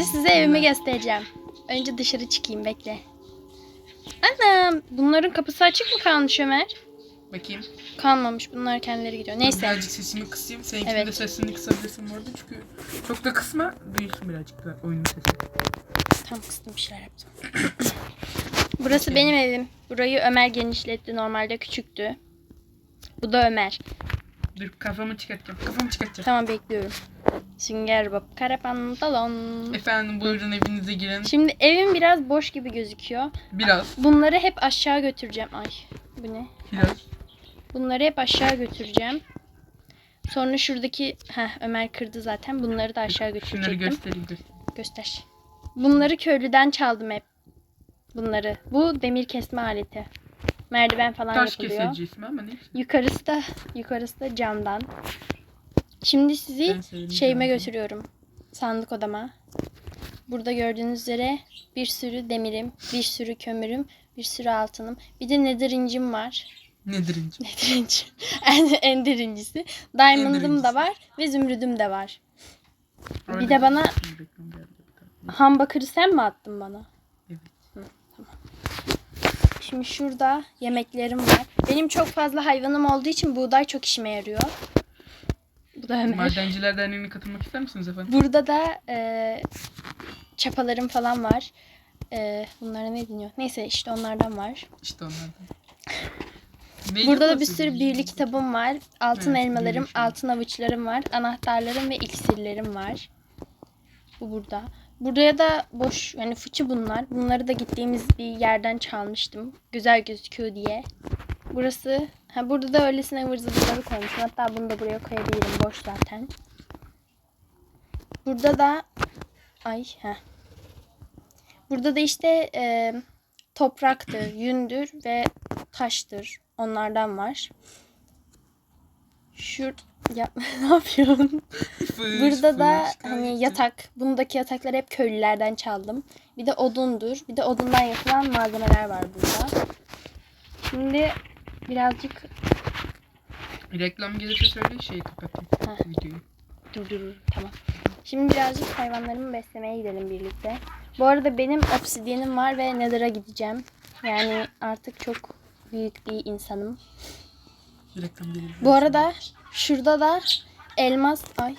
Şimdi size evimi göstereceğim. Önce dışarı çıkayım bekle. Anam bunların kapısı açık mı kalmış Ömer? Bakayım. Kalmamış bunlar kendileri gidiyor. Neyse. Birazcık sesimi kısayım. Seninkinin Evet. de sesini kısabilirsin bu arada çünkü çok da kısma duyulsun birazcık da oyunun sesi. Tam kıstım bir şeyler yaptım. Burası benim evim. Burayı Ömer genişletti. Normalde küçüktü. Bu da Ömer. Dur kafamı çıkartacağım. Kafamı çıkartacağım. Tamam bekliyorum. Sünger Bob, kare pantolon. Efendim buyurun evinize girin. Şimdi evim biraz boş gibi gözüküyor. Biraz. Bunları hep aşağı götüreceğim. Ay bu ne? Biraz. Bunları hep aşağı götüreceğim. Sonra şuradaki Heh, Ömer kırdı zaten. Bunları da aşağı Şunları götürecektim. göstereyim göstereyim. Göster. Bunları köylüden çaldım hep. Bunları. Bu demir kesme aleti. Merdiven falan Taş yapılıyor. kesici ismi ama neyse. Yukarısı da yukarısı da camdan. Şimdi sizi şeyime götürüyorum. Sandık odama. Burada gördüğünüz üzere bir sürü demirim, bir sürü kömürüm, bir sürü altınım. Bir de nether incim var. Nedir ince? Nether. En, ender incisi. Diamond'ım incisi. da var ve zümrüdüm de var. De bana- bir bir tane. Ham bakırı sen mi attın bana? Evet. Hı, tamam. Şimdi şurada yemeklerim var. Benim çok fazla hayvanım olduğu için buğday çok işime yarıyor. Ömer. Madenciler Derneği'ne katılmak ister misiniz efendim? Burada da e, çapalarım falan var. E, bunlara ne deniyor? Neyse işte onlardan var. İşte onlardan. Burada da bir sürü büyülü kitabım var. Altın Evet, elmalarım, altın avuçlarım var. Anahtarlarım ve iksirlerim var. Bu burada. Buraya da boş yani fıçı bunlar. Bunları da gittiğimiz bir yerden çalmıştım. Güzel gözüküyor diye. Burası ha burada da öylesine ıvır zıvırları koymuşum. Hatta bunu da buraya koyabilirim. Boş zaten. Burada da ay ha. Burada da işte e, topraktır, yündür ve taştır. Onlardan var. Şur ya ne yapıyorsun? Burada da hani yatak. Bundaki yatakları hep köylülerden çaldım. Bir de odundur. Bir de odundan yapılan malzemeler var burada. Şimdi birazcık Reklam gelirse söyle kapatayım. Ha. Videoyu. dur dur dur, tamam. Şimdi birazcık hayvanlarımı beslemeye gidelim birlikte. Bu arada benim obsidyenim var ve Nether'a gideceğim. Yani artık çok büyük bir insanım. Reklam gelir. Bu arada şurada da elmas ay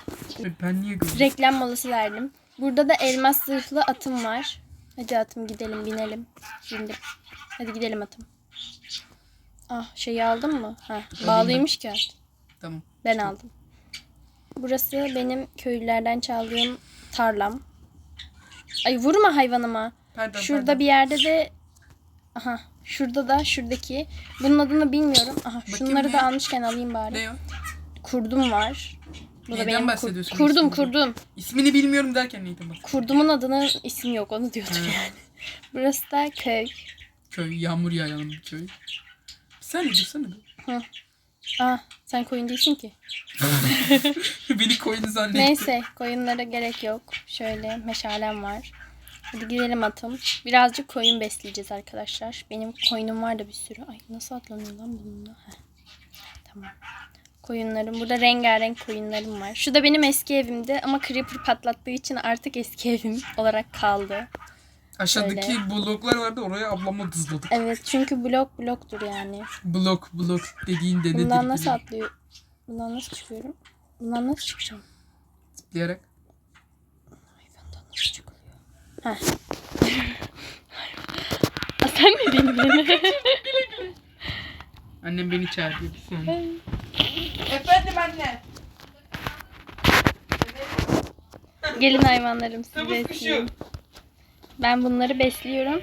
Ben niye görüyorum? reklam molası verdim. Burada da elmas zırhlı atım var. Hadi atım gidelim binelim. Bindim. Hadi gidelim atım. Ah şeyi aldın mı? Ha, bağlıymış ki. Tamam. Ben aldım. Burası benim köylülerden çaldığım tarlam. Ay vurma hayvanıma. Pardon, Şurada pardon. bir yerde de aha şurada da şuradaki bunun adını bilmiyorum. Aha şunları ne? da almışken alayım bari. Ne o? Kurdum var. Bu da Neyden benim kur- bahsediyorsun kurdum ismini? kurdum. İsmini bilmiyorum derken neyden bahsediyorsun? Kurdumun adının ismi yok onu diyordum Ha. yani. Burası da köy. Köy, yağmur yağan bir köy. Sen dursana be. Ah sen koyun değilsin ki. Beni koyunu zannettim. Neyse koyunlara gerek yok. Şöyle meşalem var. Hadi gidelim atım. Birazcık koyun besleyeceğiz arkadaşlar. Benim koyunum var da bir sürü. Ay nasıl atlanıyor lan bununla? Heh. Tamam. Koyunlarım. Burada rengarenk koyunlarım var. Şu da benim eski evimdi ama creeper patlattığı için artık eski evim olarak kaldı. Aşağıdaki Şöyle. bloklar vardı oraya ablamla dızladık. Evet çünkü blok bloktur yani. Blok blok dediğin de nedir? Bundan nasıl bilmiyorum. atlıyor? Bundan nasıl çıkıyorum? Bundan nasıl çıkacağım? Zıplayarak. Hayvandan nasıl çıkılıyor? Heh. Aa, Sen mi bindin? Annem beni çağırıyor bir saniye. Efendim anne. Gelin hayvanlarım sizi Tavus kuşu. Ben bunları besliyorum.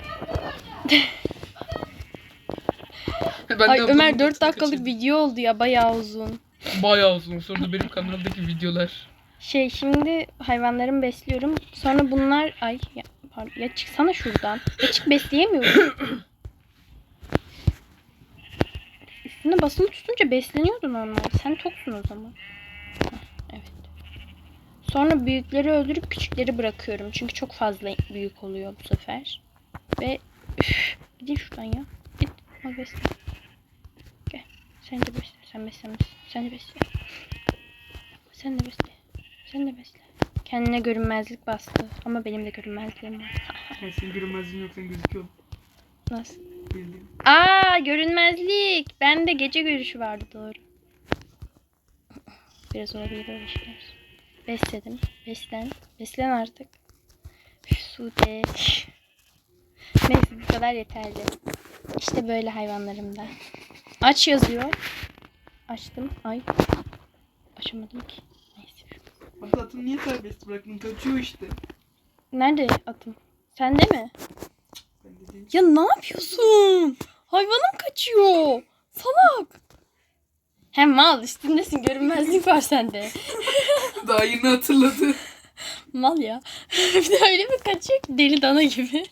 Ben Ay Ömer 4 odasına dakikalık kaçırdım. video oldu ya bayağı uzun. Bayağı uzun. Da benim kanalımdaki videolar. Şey şimdi hayvanlarımı besliyorum. Sonra bunlar ay ya, pardon, ya çıksana şuradan. Ya çık besleyemiyorum. Üstüne basılı tutunca besleniyordu normal. Sen toksun o zaman. Sonra büyükleri öldürüp küçükleri bırakıyorum. Çünkü çok fazla büyük oluyor bu sefer. Ve üf, gidin şuradan ya. Git. Al besle. Gel. Sen de besle. Sen beslemezsin. Sen de besle. Sen de besle. Sen de besle. Kendine görünmezlik bastı. Ama benim de görünmezliğim var. Ha, senin görünmezliğin yok sen gözüküyorsun. Nasıl? Bildiğin. Aa görünmezlik. Bende gece görüşü vardı doğru. Biraz olabilir öyle şeyler. Besledim. Beslen. Beslen artık. Sude. Neyse bu kadar yeterli. İşte böyle hayvanlarımda. Aç yazıyor. Açtım. Ay. Açamadım ki. Neyse. Hadi atını niye serbest bıraktın? Kaçıyor işte. Nerede atım? Sende mi? Ben de değil. Ya ne yapıyorsun? Hayvanım kaçıyor. Salak. Hem mal üstündesin görünmezlik var sende. Daha yeni hatırladı. Mal ya. bir de öyle bir kaçıyor ki deli dana gibi.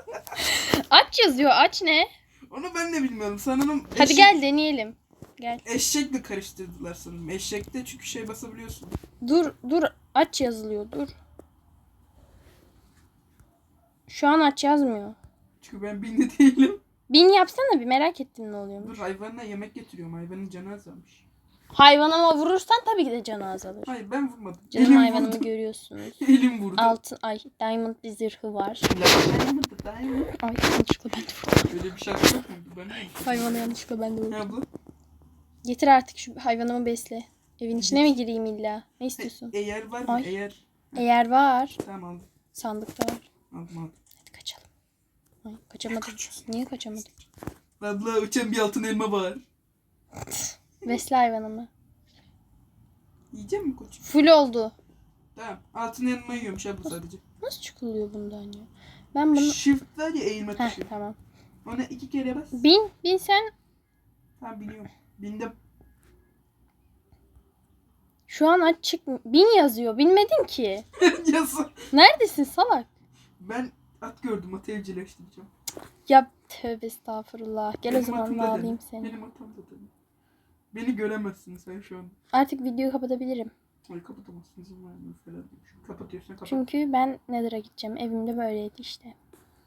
aç yazıyor. Aç ne? Onu ben de bilmiyorum. Sanırım Hadi eşek- gel deneyelim. Gel. Eşekle karıştırdılar sanırım. Eşekte çünkü şey basabiliyorsun. Dur dur aç yazılıyor dur. Şu an aç yazmıyor. Çünkü ben bindi değilim. Bin yapsana bir merak ettim ne oluyormuş. Dur hayvanına yemek getiriyorum. Hayvanın canı azalmış. Hayvanıma vurursan tabii ki de canı azalır. Hayır ben vurmadım. Canım Elim hayvanımı vurdu. görüyorsunuz. Elim vurdu. Altın ay diamond bir zırhı var. Diamond, diamond. Ay yanlışlıkla ben de vurdum. Öyle bir şarkı yok muydu? Ben de Hayvanı yanlışlıkla ben de vurdum. Ne abla? Getir artık şu hayvanımı besle. Evin içine mi gireyim illa? Ne istiyorsun? E- eğer var mı? Ay. Eğer. Eğer var. Tamam aldım. Sandıkta var. Aldım aldım. Ay kaçamadım. Niye kaçamadım? Abla uçan bir altın elma var. Besle hayvanımı. Yiyecek mi koçum? Full oldu. Tamam. Altın elma yiyormuş abla sadece. Nasıl çıkılıyor bundan ya? Ben bunu... Shift var ya eğilme Heh tuşu. tamam. Ona iki kere bas. Bin. Bin sen. Tamam biliyorum. Bindim. Şu an aç çık. Bin yazıyor. Bilmedin ki. Yazın. Neredesin salak? Ben at gördüm. Atı evcilleştireceğim. Ya tövbe estağfurullah. Gel o Benim zaman atım da bağlayayım dedim. seni. Benim atam da dedim. Beni göremezsin sen şu an. Artık videoyu kapatabilirim. Ay kapatamazsın izin vermiyor falan demiş. Kapatıyorsan kapat. Çünkü ben Nether'a gideceğim. Evimde böyleydi işte.